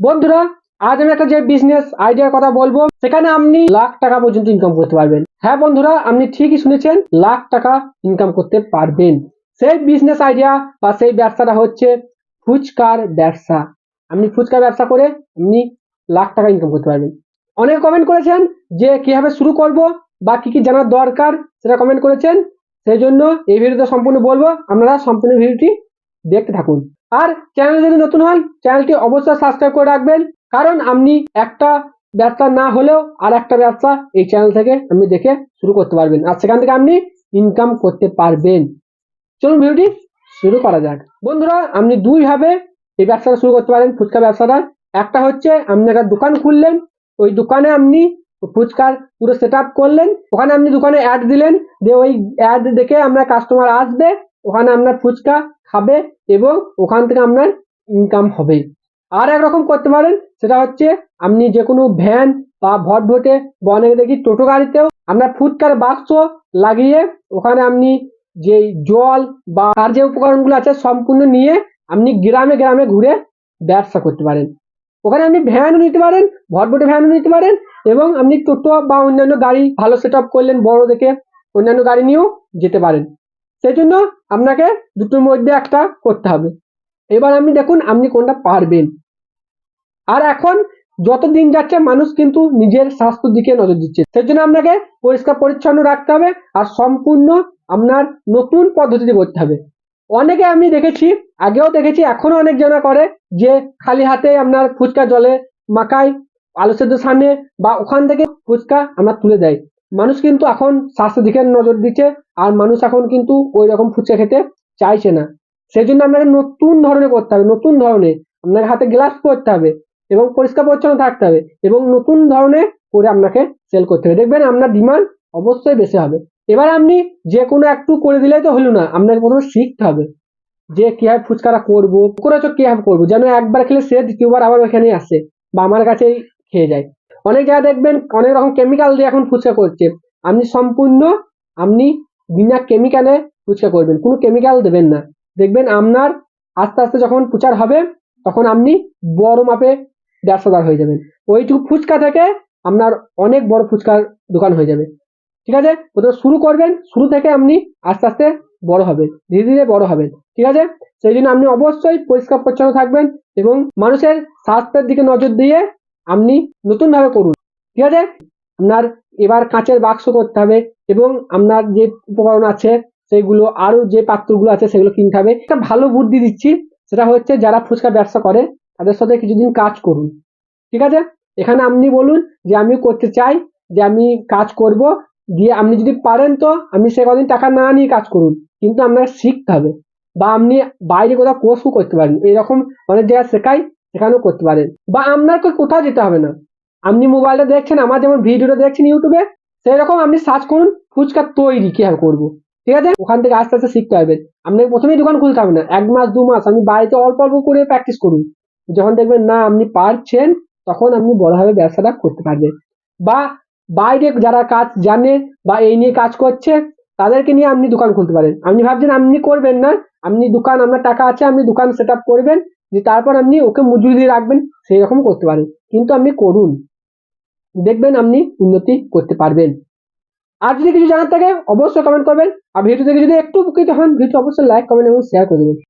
বন্ধুরা, আজ আমি একটা যে বিজনেস আইডিয়ার কথা বলব, সেখানে আপনি লাখ টাকা পর্যন্ত ইনকাম করতে পারবেন। হ্যাঁ বন্ধুরা, আপনি ঠিকই শুনেছেন, লাখ টাকা ইনকাম করতে পারবেন। সেই বিজনেস আইডিয়া বা সেই ব্যবসাটা হচ্ছে ফুচকার ব্যবসা। আপনি ফুচকার ব্যবসা করে আপনি লাখ টাকা ইনকাম করতে পারবেন। অনেকে কমেন্ট করেছেন যে কীভাবে শুরু করব বা কি কি জানার দরকার, সেটা কমেন্ট করেছেন। সেই জন্য এই ভিডিওতে সম্পূর্ণ বলব। আপনারা সম্পূর্ণ ভিডিওটি দেখতে থাকুন। আর চ্যানেল যদি নতুন হন চ্যানেলটি অবশ্যই সাবস্ক্রাইব করে রাখবেন। কারণ আপনি একটা ব্যবসা না হলেও আর একটা ব্যবসা এই চ্যানেল থেকে আপনি দেখে শুরু করতে পারবেন। আর সেখান থেকে আপনি ইনকাম করতে পারবেন। চলুন ভিডিওটি শুরু করা যাক। বন্ধুরা, আপনি দুইভাবে এই ব্যবসাটা শুরু করতে পারেন, ফুচকা ব্যবসাটা। একটা হচ্ছে আপনি একটা দোকান খুললেন, ওই দোকানে আপনি ফুচকার পুরো সেট করলেন। ওখানে আপনি দোকানে অ্যাড দিলেন, দিয়ে ওই অ্যাড দেখে আপনার কাস্টমার আসবে ওখানে আপনার ফুচকা খাবে এবং ওখান থেকে আপনার ইনকাম হবে। আর একরকম করতে পারেন, সেটা হচ্ছে আপনি যে কোনো ভ্যান বা ভটভটে বা অনেকে দেখি টোটো গাড়িতেও আপনার ফুচকার বাক্স লাগিয়ে ওখানে আপনি যে জল বা আর যে উপকরণগুলো আছে সম্পূর্ণ নিয়ে আপনি গ্রামে গ্রামে ঘুরে ব্যবসা করতে পারেন। ওখানে আপনি ভ্যানও নিতে পারেন, ভটভটে ভ্যানও নিতে পারেন এবং আপনি টোটো বা অন্যান্য গাড়ি ভালো সেট করলেন বড় দেখে অন্যান্য গাড়ি নিয়েও যেতে পারেন। সেই জন্য আপনাকে দুটোর মধ্যে একটা করতে হবে। এবার আপনি দেখুন, আপনি কোনটা পারবেন। আর এখন যত দিন যাচ্ছে, মানুষ কিন্তু নিজের স্বাস্থ্যের দিকে নজর দিচ্ছে। সেই জন্য আপনাকে পরিষ্কার পরিচ্ছন্ন রাখতে হবে আর সম্পূর্ণ আপনার নতুন পদ্ধতিতে করতে হবে। অনেকে আমি দেখেছি, আগেও দেখেছি, এখনও অনেক জনা করে যে খালি হাতে আপনার ফুচকা জলে মাখায়, আলু সেদ্ধ সামনে বা ওখান থেকে ফুচকা আমরা তুলে দেয়। মানুষ কিন্তু এখন স্বাস্থ্যের দিকে নজর দিচ্ছে, আর মানুষ এখন কিন্তু ওই রকম ফুচকা খেতে চাইছে না। সেই জন্য আপনাকে নতুন ধরনের করতে হবে, নতুন ধরনের। আপনাকে হাতে গ্লাস করতে হবে, এবং পরিষ্কার পরিচ্ছন্ন থাকতে হবে, এবং নতুন ধরনের করে আপনাকে সেল করতে হবে। দেখবেন আপনার ডিমান্ড অবশ্যই বেশি হবে। এবার আপনি যে কোনো একটু করে দিলে তো হলো না, আপনাকে প্রথমে শিখতে হবে যে কীভাবে ফুচকাটা করব করে তো কীভাবে করব, যেন একবার খেলে সে দ্বিতীয়বার আবার ওখানেই আসে, বা আমার কাছেই খেয়ে যায়। অনেক দেখবেন অনেক রকম কেমিক্যাল দিয়ে এখন ফুচকা করছে। আপনি সম্পূর্ণ, আপনি বিনা কেমিক্যালে ফুচকা করবেন, কোনো কেমিক্যাল দেবেন না। দেখবেন আপনার আস্তে আস্তে যখন প্রচার হবে, তখন আপনি বড় মাপে ব্যবসাদার হয়ে যাবেন। ওইটুকু ফুচকা থেকে আপনার অনেক বড় ফুচকার দোকান হয়ে যাবে। ঠিক আছে? প্রথমে শুরু করবেন, শুরু থেকে আপনি আস্তে আস্তে বড় হবেন, ধীরে ধীরে বড় হবেন। ঠিক আছে? সেই জন্য আপনি অবশ্যই পরিষ্কার পরিচ্ছন্ন থাকবেন এবং মানুষের স্বাস্থ্যের দিকে নজর দিয়ে আপনি নতুনভাবে করুন। ঠিক আছে? আপনার এবার কাঁচের বাক্স করতে হবে এবং আপনার যে উপকরণ আছে, সেগুলো আরও যে পাত্রগুলো আছে, সেগুলো কিনতে হবে। একটা ভালো বুদ্ধি দিচ্ছি, সেটা হচ্ছে যারা ফুচকা ব্যবসা করে, তাদের সাথে কিছুদিন কাজ করুন। ঠিক আছে? এখানে আপনি বলুন যে আমি করতে চাই যে আমি কাজ করব, দিয়ে আপনি যদি পারেন তো আপনি সে কদিন টাকা না নিয়ে কাজ করুন, কিন্তু আপনার শিখতে হবে। বা আপনি বাইরে কোথাও কোর্সও করতে পারেন। এরকম অনেক জায়গায় শেখাই সেখানেও করতে পারেন। বা আপনাকে কোথাও যেতে হবে না। আপনি মোবাইলটা দেখছেন, আমার যেমন ভিডিওটা দেখছেন ইউটিউবে সেই রকম আপনি সার্চ করুন, ফুচকা তৈরি কীভাবে করব। ঠিক আছে? ওখান থেকে আস্তে আস্তে শিখতে হবে। আপনাকে প্রথমেই দোকান খুলতে হবে না। এক মাস, দু মাস আমি বাড়িতে অল্প অল্প করে প্র্যাকটিস করুন। যখন দেখবেন, না, আপনি পারছেন, তখন আপনি বড়ভাবে ব্যবসাটা করতে পারবেন। বা বাইরে যারা কাজ জানে বা এই নিয়ে কাজ করছে তাদেরকে নিয়ে আপনি দোকান খুলতে পারেন। আপনি ভাবছেন আপনি করবেন না, আপনি দোকান, আপনার টাকা আছে, আপনি দোকান সেট করবেন, যে তারপর আপনি ওকে মজুরি দিয়ে রাখবেন সেই রকম করতে পারেন। কিন্তু আপনি করুন। দেখবেন আপনি উন্নতি করতে পারবেন। আর যদি কিছু জানার থাকে, অবশ্যই কমেন্ট করবেন। আর ভিডিও থেকে যদি একটু উপকৃত হন ভিডিও অবশ্যই লাইক কমেন্ট এবং শেয়ার করে দেবেন।